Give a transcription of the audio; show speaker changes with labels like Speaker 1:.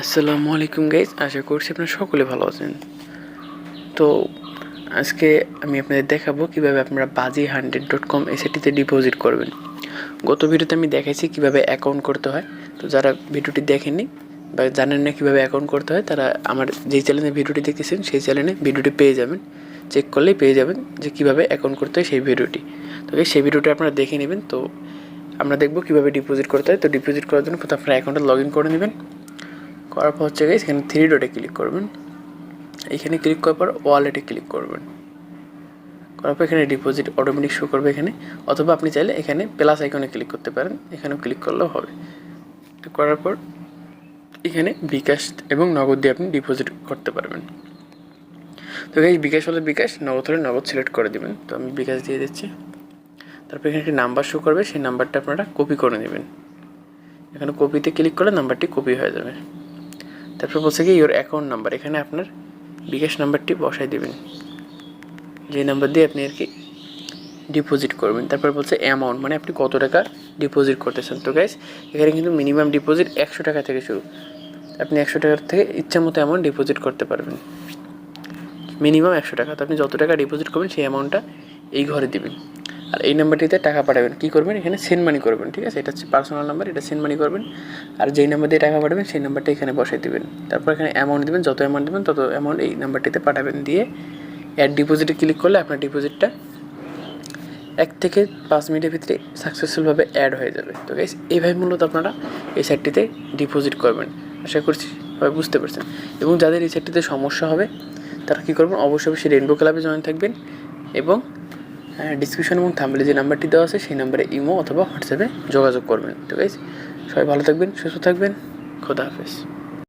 Speaker 1: আসসালামু আলাইকুম গাইজ আশা করছি আপনারা সকলে ভালো আছেন। তো আজকে আমি আপনাদের দেখাবো কীভাবে আপনারা বাজি হান্ড্রেড ডট কম এই সাইটটিতে ডিপোজিট করবেন। গত ভিডিওতে আমি দেখাইছি কীভাবে অ্যাকাউন্ট করতে হয়। তো যারা ভিডিওটি দেখেননি বা জানেন না কীভাবে অ্যাকাউন্ট করতে হয়, তারা আমার যেই চ্যানেলে ভিডিওটি দেখতেছেন, সেই চ্যানেলে ভিডিওটি পেয়ে যাবেন। চেক করলেই পেয়ে যাবেন যে কীভাবে অ্যাকাউন্ট করতে হয় সেই ভিডিওটি। তো সেই ভিডিওটি আপনারা দেখে নেবেন। তো আমরা দেখব কীভাবে ডিপোজিট করতে হয়। তো ডিপোজিট করার জন্য প্রথমে আপনার অ্যাকাউন্টে লগ ইন করে নেবেন। করার পর হচ্ছে গাইস এখানে থ্রি ডটে ক্লিক করবেন। এখানে ক্লিক করার পর ওয়ালেটে ক্লিক করবেন। করার পর এখানে ডিপোজিট অটোমেটিক শো করবে এখানে। অথবা আপনি চাইলে এখানে প্লাস আইকনে ক্লিক করতে পারেন। এখানেও ক্লিক করলেও হবে। করার পর এখানে বিকাশ এবং নগদ দিয়ে আপনি ডিপোজিট করতে পারবেন। তো গাইস বিকাশ হলে বিকাশ, নগদ হলে নগদ সিলেক্ট করে দেবেন। তো আমি বিকাশ দিয়ে দিচ্ছি। তারপর এখানে একটি নাম্বার শো করবে। সেই নাম্বারটা আপনারা কপি করে নেবেন। এখানে কপিতে ক্লিক করলে নাম্বারটি কপি হয়ে যাবে। তারপর বলছে কি ইওর অ্যাকাউন্ট নাম্বার এখানে আপনার বিকাশ নাম্বারটি বসাই দেবেন। যে নাম্বার দিয়ে আপনি আর কি ডিপোজিট করবেন। তারপর বলছে অ্যামাউন্ট মানে আপনি কত টাকা ডিপোজিট করতেছেন। তো গাইস এখানে কিন্তু মিনিমাম ডিপোজিট একশো টাকা থেকে শুরু। আপনি একশো টাকার থেকে ইচ্ছা মতো অ্যামাউন্ট ডিপোজিট করতে পারবেন। মিনিমাম একশো টাকা। তো আপনি যত টাকা ডিপোজিট করবেন, সেই অ্যামাউন্টটা এই ঘরে দিবেন। আর এই নাম্বারটিতে টাকা পাঠাবেন। কী করবেন? এখানে সেন্ড মানি করবেন, ঠিক আছে? এটা হচ্ছে পার্সোনাল নাম্বার এটা সেন্ড মানি করবেন। আর যেই নাম্বার দিয়ে টাকা পাঠাবেন, সেই নাম্বারটা এখানে বসাই দেবেন। তারপর এখানে অ্যামাউন্ট দেবেন, যত অ্যামাউন্ট দেবেন, তত অ্যামাউন্ট এই নাম্বারটিতে পাঠাবেন। দিয়ে অ্যাড ডিপোজিটে ক্লিক করলে আপনার ডিপোজিটটা এক থেকে পাঁচ মিনিটের ভিতরে সাকসেসফুলভাবে অ্যাড হয়ে যাবে। তো গাইস এইভাবে মূলত আপনারা এই সাইটটিতে ডিপোজিট করবেন। আশা করছি সবাই বুঝতে পারছেন। এবং যাদের এই সাইটটিতে সমস্যা হবে, তারা কী করবেন? অবশ্যই অবশ্যই রেনবো ক্লাবে জয়েন থাকবেন এবং ডিসক্রিপশন এবং থাম্বলে যে নাম্বারটি দেওয়া আছে, সেই নাম্বারে ইমো অথবা হোয়াটসঅ্যাপে যোগাযোগ করবেন। তো গাইজ সবাই ভালো থাকবেন, সুস্থ থাকবেন। খোদা হাফেজ।